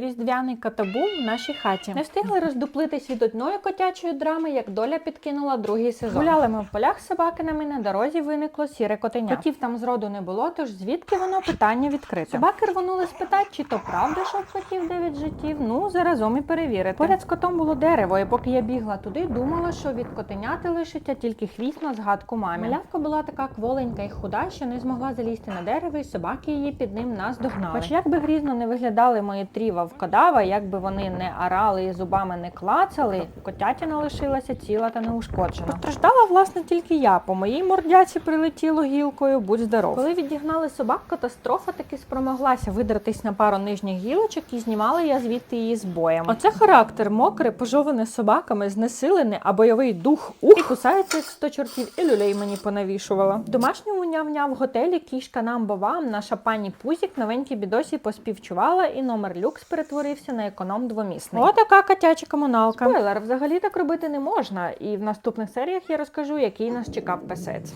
Різдвяний катабум в нашій хаті. Не встигли роздуплитись від одної котячої драми, як доля підкинула другий сезон. Гуляли ми в полях з собакинами, на дорозі виникло сіре котеня. Котів там зроду не було, тож звідки воно питання відкрите. Собаки рвонули спитати, чи то правда, що в котів дев'ять життів. Ну, заразом і перевірити. Поряд з котом було дерево, і поки я бігла туди, думала, що від котеняти лишиться тільки хвіст на згадку мамі. Малявка була така кволенька і худа, що не змогла залізти на дерево, і собаки її під ним наздогнали. Хоч як би грізно не виглядали мої тріва в кадава, як би вони не орали і зубами не клацали, котятіна лишилася ціла та неушкоджена. Постраждала, власне, тільки я. По моїй мордяці прилетіло гілкою, будь здоров. Коли відігнали собак, катастрофа таки спромоглася видратись на пару нижніх гілочок і знімала я звідти її з боєм. Оце характер, мокре, пожоване собаками, знесилене, а бойовий дух ух, і кусається як сто чортів, і люлей мені понавішувала. В домашньому няв-няв готелі кішка нам намбова, наша пані Пузік новенькій бідосі поспівчувала, і номер люкс перетворився на економ двомісний. Отака котяча комуналка. Спойлер, взагалі так робити не можна, і в наступних серіях я розкажу, який нас чекав песець.